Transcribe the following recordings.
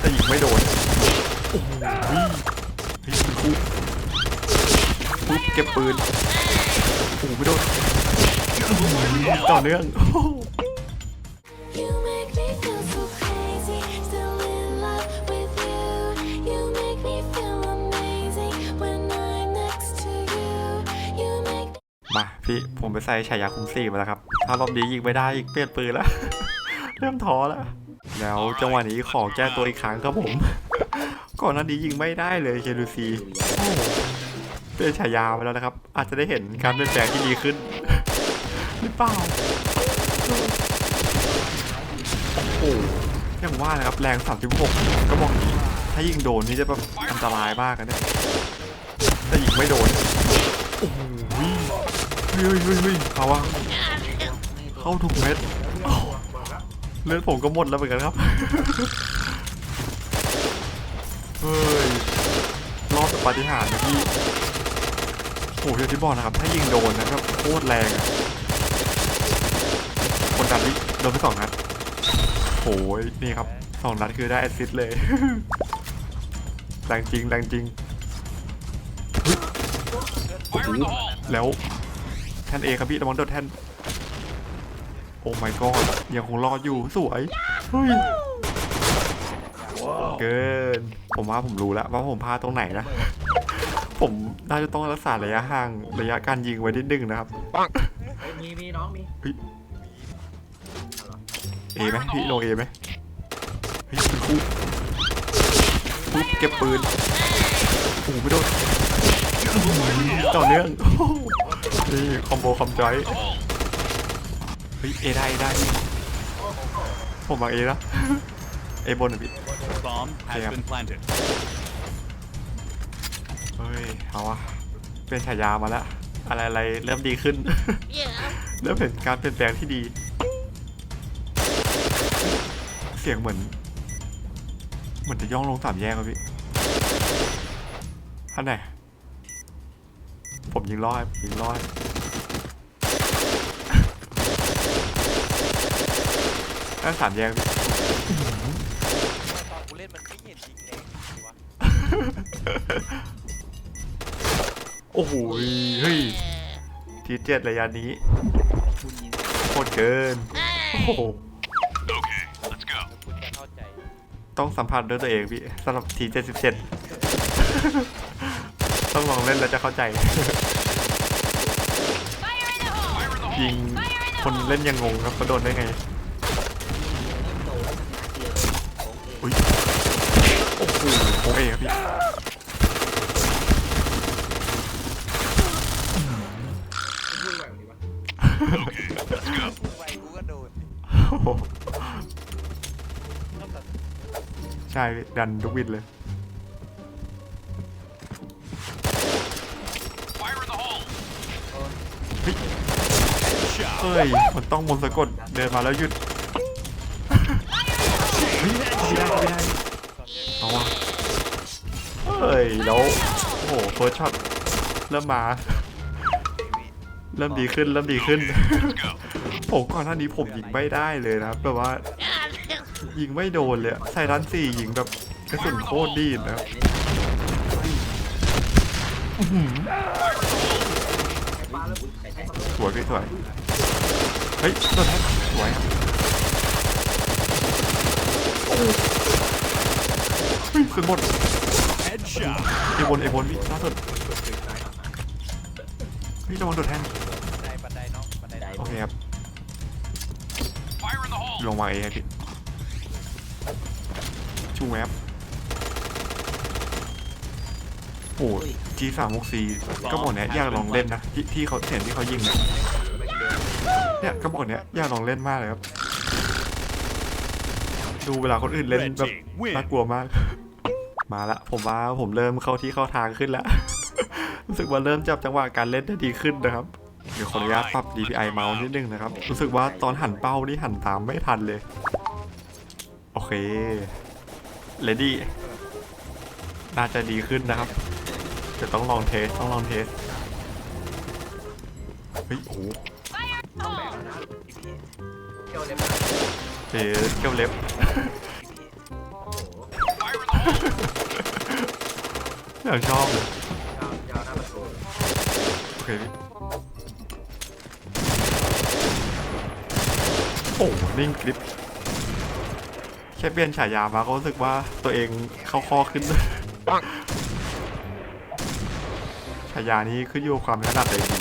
แต่ยิงไม่โดนโอ้โหเฮ้ยเป็นคู่ปุ๊บเก็บปืนโอ้โหไม่โดนต่อเนื่อง You make me feel so crazy, still in love with you. You make me feel amazing when I'm next to you. You make มาพี่ผมไปใส่ฉายาคุ้มสี่มาแล้วครับ ถ้ารอบนี้ยิงไม่ได้อีกเปลี่ยนปืนแล้ว เริ่มท้อแล้ว แล้วจังหวะนี้ขอแก้ตัวอีกครั้งครับผม ก่อนหน้านี้ยิงไม่ได้เลยเคดูซีโอ้โหเปลี่ยนฉายาไปแล้วนะครับ อาจจะได้เห็นการเปลี่ยนแปลงที่ดีขึ้นหรือเปล่าโอ้ย่างว่านะครับแรง 36 ก็บอกนี้ ถ้ายิงโดนนี่จะแบบอันตรายมากนะเนี่ยแต่ยิงไม่โดนโอ้โหเฮ้ยเฮ้ยเฮ้ยเอาวะเข้าทุกเม็ด ลือดผมก็หมดแล้วเหมือนกันครับ เฮ้ย รอบแบบปาฏิหาริย์นะพี่โอ้ยที่บอกนะครับ ถ้ายิงโดนนะครับโคตรแรงอะคนดันนี่โดนไปสองนัดโอ้ยนี่ครับสองนัดคือได้แอสซิสต์เลย แรงจริงแรงจริง แล้ว แทนเอครับพี่ระวังโดนแทน โอ้ my god ยังคงรอดอยู่สวยเฮ้ยเกิน ผมว่าผมรู้แล้วว่าผมพลาดตรงไหนนะ ผมน่าจะต้องรักษาระยะห่างระยะการยิงไว้นิดนึงนะครับเฮ้ยมีมีน้องมีเฮ้ยเอไหมพี่โลเอไหมเฮ้ยเป็นคู่ปุ๊บเก็บปืนโอ้โหไม่โดนต่อเนื่องโอ้โหนี่คอมโบคอมจอย เฮ้ยเอได้เอได้ ผมมาเอแล้วเอบนหน่อยพี่ Bomb has Yeah. been planted. เฮ้ยเอาวะเป็นฉายามาแล้ว อะไรอะไรเริ่มดีขึ้นเริ่มเห็นการเปลี่ยนแปลงที่ดี เสียงเหมือน เหมือนจะย่องลงสามแยกครับพี่ท่านไหนผมยิงร้อยยิงร้อย ท่านสามแยกพี่ตอนกูเล่นมันไม่เห็นยิงแรงเลยวะโอ้โหเฮ้ยทีเจ็ดระยะนี้โคตรเกินโอ้โห Okay, let's go. คุณจะเข้าใจต้องสัมผัสด้วยตัวเองพี่สำหรับทีเจ็ดสิบเจ็ดต้องลองเล่นแล้วจะเข้าใจยิงคนเล่นยังงงครับว่าโดนได้ไง อุ้ยโอ้โหโอเอครับพี่ยุ่งแบบนี้วะไปกูก็โดนโอ้โหต้องตัดใช่พี่ดันทุกวินเลย เฮ้ย มันต้องมนต์สะกดเดินมาแล้วหยุด ไม่ได้ไม่ได้เอาวะเฮ้ยแล้วโอ้โหเฟิร์สช็อตเริ่มมา เริ่มดีขึ้นเริ่มดีขึ้น ผมก่อนหน้านี้ผมยิงไม่ได้เลยนะแบบว่า ยิงไม่โดนเลยอะใส่ร้านสี่ยิงแบบกระสุนโคตรดีนะสวยพี่สวย เฮ้ยโดนแท็กสวยครับ โอ้เฮ้ยสุดหมด Headshot. เอบนเอบนพี่ล่าสุดเฮ้ยระวังโดนแทงบันไดบันไดน้องบันไดน้องโอเคครับ Fire in the hole. ลงมาเองครับพี่ชูแวบโอ้จีสามหกสี่ก็บอกเนี้ยอยากลองเล่นนะที่ที่เขาเห็นที่เขายิงเนี่ยเนี่ยก็บอกเนี้ยอยากลองเล่นมากเลยครับ ดูเวลาคนอื่นเล่นแบบน่ากลัวมาก มาละผมว่าผมเริ่มเข้าที่เข้าทางขึ้นแล้ว รู้สึกว่าเริ่มจับจังหวะการเล่นได้ดีขึ้นนะครับ เดี๋ยวขออนุญาตปรับ DPI เมาส์นิดนึงนะครับ รู้สึกว่าตอนหันเป้านี่หันตามไม่ทันเลย โอเคเลดี้น่าจะดีขึ้นนะครับเดี๋ยวต้องลองเทสต้องลองเทสเฮ้ยโอ้ โหต้องแบกแล้วนะเกี่ยวเล็บเทสเกี่ยวเล็บ โอ้โหอย่างชอบเลยยาวยาวหน้าประตูโอเคพี่โอ้นิ่งกริปแค่เปลี่ยนฉายามาก็รู้สึกว่าตัวเองเข้าคอขึ้นฉายานี้ขึ้นอยู่กับความถนัดเลยจริง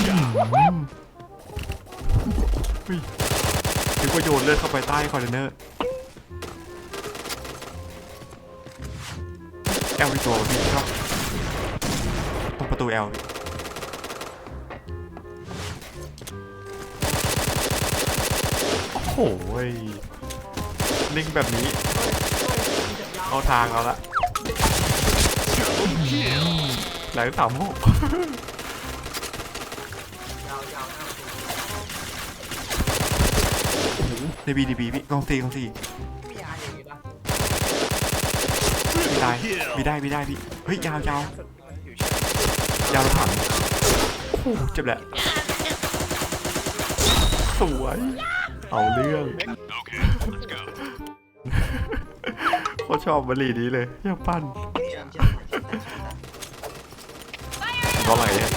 ๆอืมอุ้ยนึกว่าโยนเลือดเข้าไปใต้คอนเทนเนอร์แอลอีกตัวพี่ชอบตรงประตูแอลโอ้โหนิ่งแบบนี้ เอาทางเอาละหลังสามหก วยาวหน้าประตูโอ้โหในบีดีบีพี่กองซีกองซีมียาอย่างนี้ปะมีได้ kill. มีได้มีได้พี่เฮ้ยยาวยาวอยู่เฉยยาวแล้วถังโอ้โหเจ็บแหละสวยเอาเรื่อง Okay, let's go. โคตรชอบบรีนี้เลยอยากปั้นร้องอะไรเนี่ย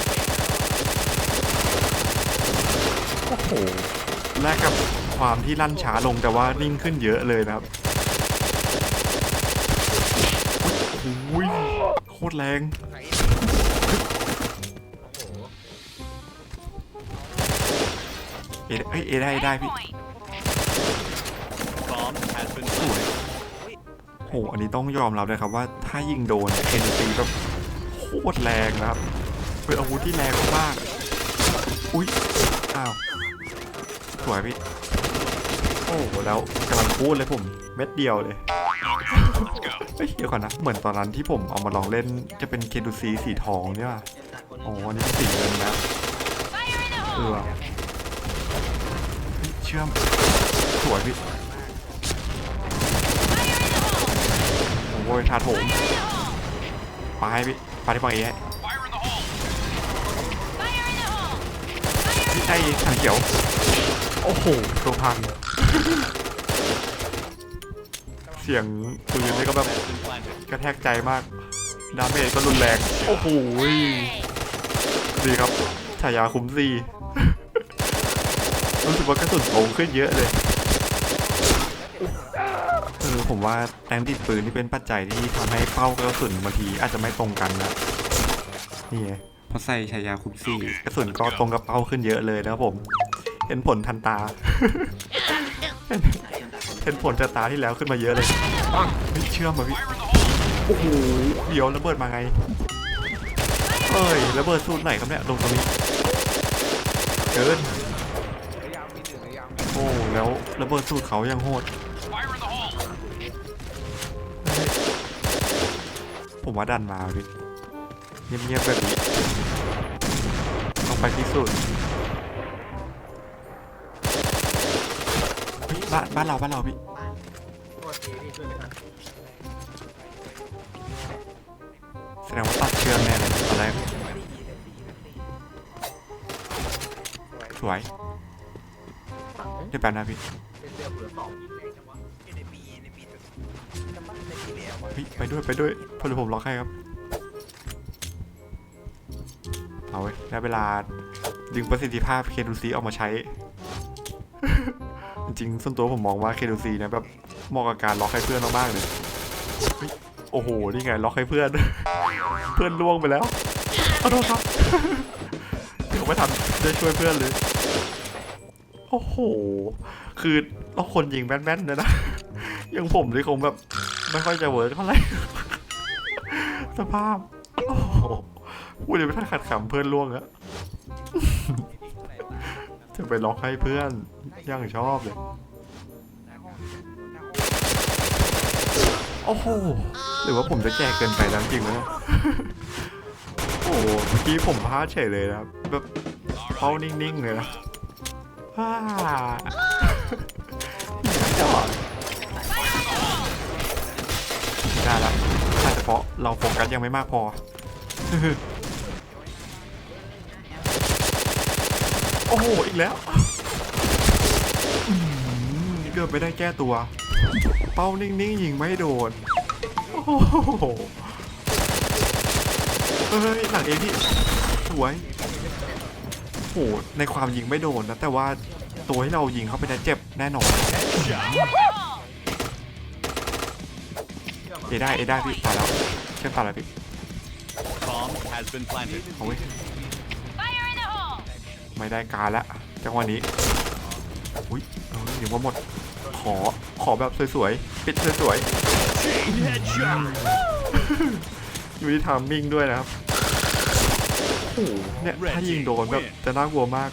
โอ้โห แลกกับความที่ลั่นช้าลงแต่ว่านิ่งขึ้นเยอะเลยนะครับโอ้ยโคตรแรงเอเอ้ยเอได้ได้พี่ Bomb has been สวยโหอันนี้ต้องยอมรับเลยครับว่าถ้ายิงโดนเอ็นซีแบบโคตรแรงนะครับเป็นอาวุธที่แรงมาก อุ้ยอ้าว สวยพี่ โอ้โหแล้วกำลังพูดเลยผม เม็ดเดียวเลยเฮ้ยเดี๋ยวก่อนนะ เหมือนตอนนั้นที่ผมเอามาลองเล่นจะเป็นเคดูซีสีทองเนี่ยว่ะอ๋ออันนี้เป็นสีเงินนะเออเชื่อม สวยพี่โอ้ยทาโถมไปพี่ไปที่ปังเอให้ Fire in the hole. พี่ได้ถังเขียว โอ้โหตัวพัง เสียงปืนนี่ก็แบบกระแทกใจมาก ดาเมจก็รุนแรง โอ้โหดีครับฉายาคุ้มซีรู้สึกว่ากระสุนโงขึ้นเยอะเลยเออผมว่าแรงติดปืนนี่เป็นปัจจัยที่ทำให้เป้ากระสุนบางทีอาจจะไม่ตรงกันนะนี่ไงพอใส่ฉายาคุ้มซีกระสุนก็ตรงกับเป้าขึ้นเยอะเลยนะครับผม เห็นผลทันตา เห็นผลจากตาที่แล้วขึ้นมาเยอะเลยปังเชื่อมาพี่โอ้โหเดี๋ยวระเบิดมาไงเอ้ยระเบิดสูตรไหนครับเนี่ยลงตรงนี้เกินโอ้แล้วระเบิดสูตรเขายังโหดผมว่าดันมาพี่เงียบๆแบบนี้ต้องไปที่สุด บ้านบ้านเราบ้านเราพี่โทษทีพี่ช่วยไม่ทันแสดงว่าตัดเชื่อมแน่เลยตอนแรกสวยฝั่งนึงเดี๋ยวแป๊บนะพี่เป็นเรือเรือสองยิงแรงจังวะเอ็นบีเอ็นบีจะบ้านในที่แล้ววะเฮ้ยไปด้วยไปด้วยพอดีผมล็อกให้ครับเอาไว้ยได้เวลาดึงประสิทธิภาพ KDC ออกมาใช้จ ริงๆส่วนตัวผมมองว่า KDC นะแบบเหมาะกับการล็อกให้เพื่อนมากๆเลยเฮ้ยโอ้โหนี่ไงล็อกให้เพื่อน เพื่อนล่วงไปแล้วขอโทษครับเดี๋ยวไม่ทันได้ช่วยเพื่อนเลยโอ้โห คือเราคนยิงแม่นๆนะนะย่างผมเลยคงแบบไม่ค่อยจะเวิร์กเท่าไหร่สภาพโอ้โหพูดเลยไม่ทันขัดขำเพื่อนล่วงอะจะไปล็อกให้เพื่อน ยังชอบเลยหน้าห้องหน้าห้องโอ้โห หรือว่าผมจะแก่เกินไปแล้วจริงไหมเนี่ยโอ้โหเมื่อกี้ผมพลาดเฉยเลยนะครับแบบเป้านิ่งๆเลยนะฮ่าจอดได้ละอาจจะเพราะเราโฟกัสยังไม่มากพอ โอ้โห อีกแล้วอื้อหือ เกือบไม่ได้แก้ตัว เป้านิ่งๆยิงไม่โดน โอ้โหเฮ้ยหลังเอพี่สวยโหในความยิงไม่โดนนะแต่ว่าตัวที่เรายิงเข้าไปนั้เจ็บแน่นอนเอได้เอได้พี่ตายแล้วเชื่อมตายแล้วพี่ Bomb has been planted. เอาไว้ยไม่ได้การละจังหวะนี้อุ้ยเออเดี๋ยวว่าหมด อขอแบบสวยๆ ปิดสวยๆ อยู่ที่ทามมิ่งด้วยนะครับ เนี่ย ถ้ายิงโดนแบบจะน่ากลัวมาก